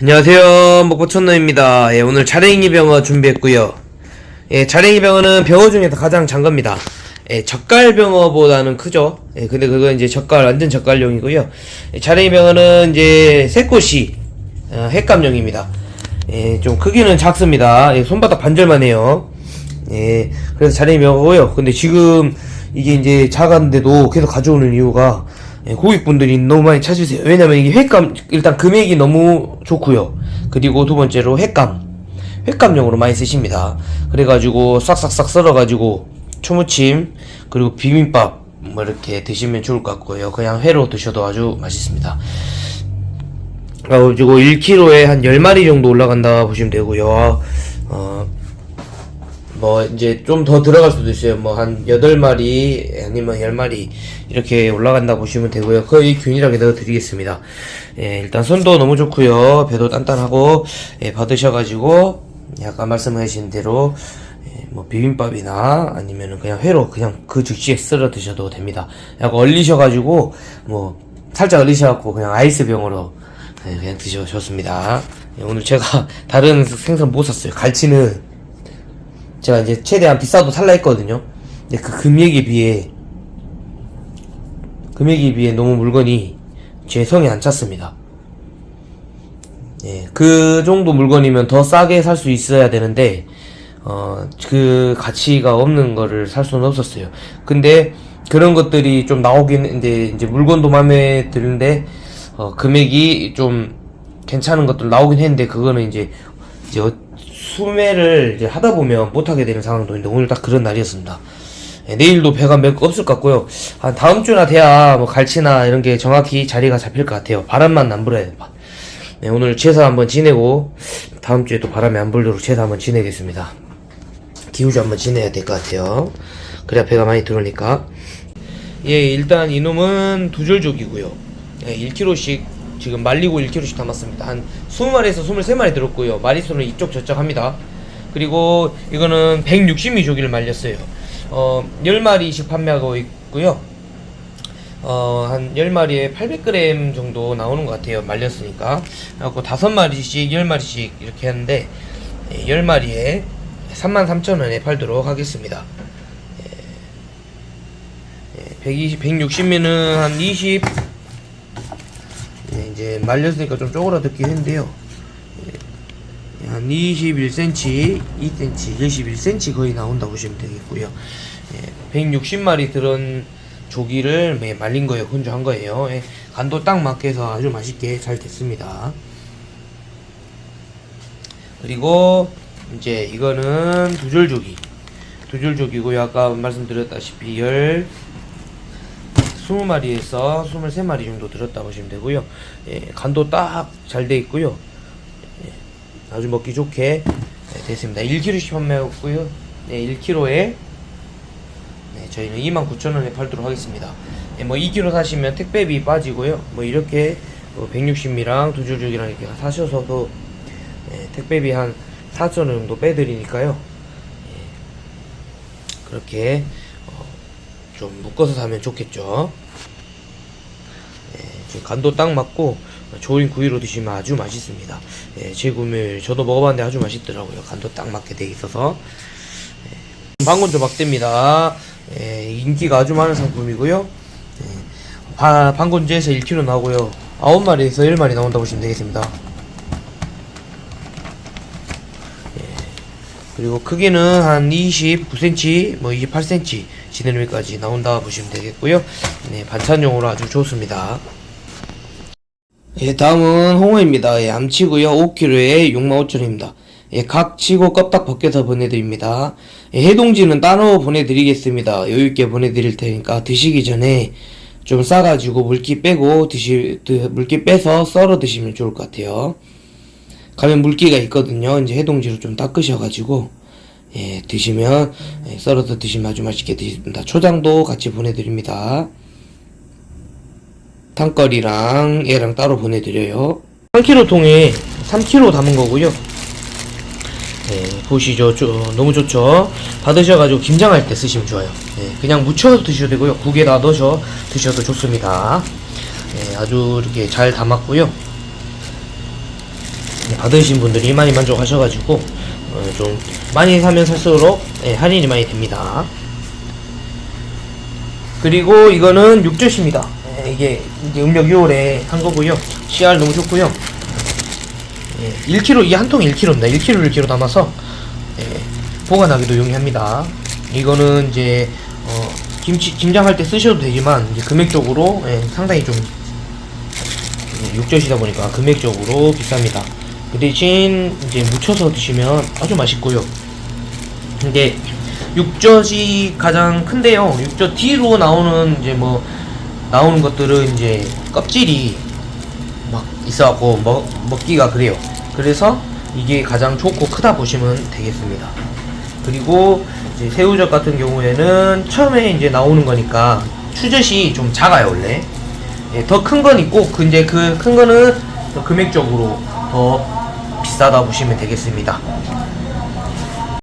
안녕하세요. 먹보천노입니다. 예, 오늘 자랭이 병어 준비했고요. 예, 자랭이 병어는 병어 중에서 가장 작겁니다. 예, 젓갈 병어보다는 크죠. 예, 근데 그건 이제 젓갈 완전 젓갈용이고요. 예, 자랭이 병어는 이제 새꽃이 어, 횟감용입니다. 예, 좀 크기는 작습니다. 예, 손바닥 반절만 해요. 예, 그래서 자랭이 병어고요. 근데 지금 이게 이제 작았는데도 계속 가져오는 이유가 예, 고객분들이 너무 많이 찾으세요. 왜냐면 이게 횟감, 일단 금액이 너무 좋고요. 그리고 두 번째로 횟감. 횟감용으로 많이 쓰십니다. 그래가지고 싹싹싹 썰어가지고 초무침, 그리고 비빔밥, 뭐 이렇게 드시면 좋을 것 같고요. 그냥 회로 드셔도 아주 맛있습니다. 그리고 1kg에 한 10마리 정도 올라간다 보시면 되고요. 어, 뭐 이제 좀 더 들어갈 수도 있어요. 뭐 한 8마리 아니면 10마리 이렇게 올라간다 보시면 되고요. 거의 균일하게 넣어 드리겠습니다. 예, 일단 손도 너무 좋고요. 배도 단단하고 예, 받으셔 가지고 아까 말씀하신 대로 예, 뭐 비빔밥이나 아니면은 그냥 회로 그냥 그 즉시에 썰어 드셔도 됩니다. 약간 얼리셔 가지고 뭐 살짝 얼리셔 갖고 그냥 아이스병으로 예, 그냥 드셔도 좋습니다. 예, 오늘 제가 다른 생선 못 샀어요. 갈치는 제가 이제 최대한 비싸도 살라 했거든요. 근데 그 금액에 비해 금액에 비해 너무 물건이 제 성에 안 찼습니다. 예, 그 정도 물건이면 더 싸게 살 수 있어야 되는데 어, 그 가치가 없는 거를 살 수는 없었어요. 근데 그런 것들이 좀 나오긴 이제 이제 물건도 마음에 드는데 어, 금액이 좀 괜찮은 것들 나오긴 했는데 그거는 이제 이제 어- 수매를 이제 하다 보면 못 하게 되는 상황도 있는데 오늘 딱 그런 날이었습니다. 예, 내일도 배가 몇거 없을 것 같고요. 한 다음 주나 돼야 뭐 갈치나 이런 게 정확히 자리가 잡힐 것 같아요. 바람만 안 불어야 돼. 네, 오늘 제사 한번 지내고 다음 주에 또 바람이 안 불도록 제사 한번 지내겠습니다. 기우주 한번 지내야 될 것 같아요. 그래야 배가 많이 들어오니까. 예, 일단 이놈은 두 줄족이고요. 예, 1kg씩 지금 말리고 1kg씩 담았습니다. 한 20마리에서 23마리 들었고요. 마리수는 이쪽 저쪽 합니다. 그리고 이거는 160미 조기를 말렸어요. 어, 10마리씩 판매하고 있고요. 어, 한 10마리에 800g 정도 나오는 것 같아요. 말렸으니까. 그래갖고 5마리씩, 10마리씩 이렇게 하는데, 예, 10마리에 33,000원에 팔도록 하겠습니다. 예, 120, 160미는 한 20, 예, 이제 말렸으니까 좀 쪼그라들긴 했는데요. 예, 한 21cm, 2cm, 21cm 거의 나온다 보시면 되겠고요. 예, 160마리 들은 조기를 예, 말린 거예요. 혼주한 거예요. 예, 간도 딱 맞게 해서 아주 맛있게 잘 됐습니다. 그리고 이제 이거는 두줄 조기. 두줄 조기고요. 아까 말씀드렸다시피 열 20마리에서 23마리 정도 들었다 보시면 되고요. 예, 간도 딱 잘 돼 있고요. 예, 아주 먹기 좋게 네, 됐습니다. 1kg씩 판매했고요. 네, 1kg에 네, 저희는 29,000원에 팔도록 하겠습니다. 예, 뭐 2kg 사시면 택배비 빠지고요. 뭐 이렇게 160미랑 두 줄줄이랑 이렇게 사셔서도 예, 택배비 한 4,000원 정도 빼드리니까요. 예, 그렇게 어, 좀 묶어서 사면 좋겠죠. 예, 지금 간도 딱 맞고 조인 구이로 드시면 아주 맛있습니다. 예, 재구매 저도 먹어봤는데 아주 맛있더라고요. 간도 딱 맞게 돼 있어서 예, 방금 조박대입니다. 예, 인기가 아주 많은 상품이고요. 예, 바, 방건제에서 1kg 나오고요. 9마리에서 1마리 나온다고 보시면 되겠습니다. 그리고 크기는 한 29cm, 뭐 28cm 지느러미까지 나온다 보시면 되겠고요. 네, 반찬용으로 아주 좋습니다. 예, 다음은 홍어입니다. 예, 암치고요. 5kg에 65,000원입니다. 예, 각 치고 껍딱 벗겨서 보내드립니다. 예, 해동지는 따로 보내드리겠습니다. 여유있게 보내드릴 테니까 드시기 전에 좀 싸가지고 물기 빼고 드시, 드, 물기 빼서 썰어 드시면 좋을 것 같아요. 가면 물기가 있거든요. 이제 해동지로 좀 닦으셔가지고 예, 드시면 예, 썰어서 드시면 아주 맛있게 드십니다. 초장도 같이 보내드립니다. 탕거리랑 얘랑 따로 보내드려요. 3kg 통에 3kg 담은 거고요. 예, 보시죠. 저, 너무 좋죠. 받으셔가지고 김장할 때 쓰시면 좋아요. 예, 그냥 무쳐서 드셔도 되고요. 국에다 넣어서 드셔도 좋습니다. 예, 아주 이렇게 잘 담았고요. 받으신 분들이 많이 만족하셔가지고 어, 좀 많이 사면 살수록 예, 할인이 많이 됩니다. 그리고 이거는 육젓입니다. 예, 이게 음력 6월에 한 거고요. CR 너무 좋고요. 예, 1kg 이게 한 통에 1kg입니다. 1kg 1kg 담아서 예, 보관하기도 용이합니다. 이거는 이제 어, 김치 김장할 때 쓰셔도 되지만 금액적으로 예, 상당히 좀 예, 육젓이다 보니까 금액적으로 비쌉니다. 그 대신 이제 무쳐서 드시면 아주 맛있고요. 근데 육젓이 가장 큰데요. 육젓 뒤로 나오는 이제 뭐 나오는 것들은 이제 껍질이 막 있어갖고 먹, 먹기가 그래요. 그래서 이게 가장 좋고 크다 보시면 되겠습니다. 그리고 이제 새우젓 같은 경우에는 처음에 이제 나오는 거니까 추젓이 좀 작아요 원래. 예, 더큰 건 있고 그 이제 그큰 거는 더 금액적으로 더 비싸다 보시면 되겠습니다.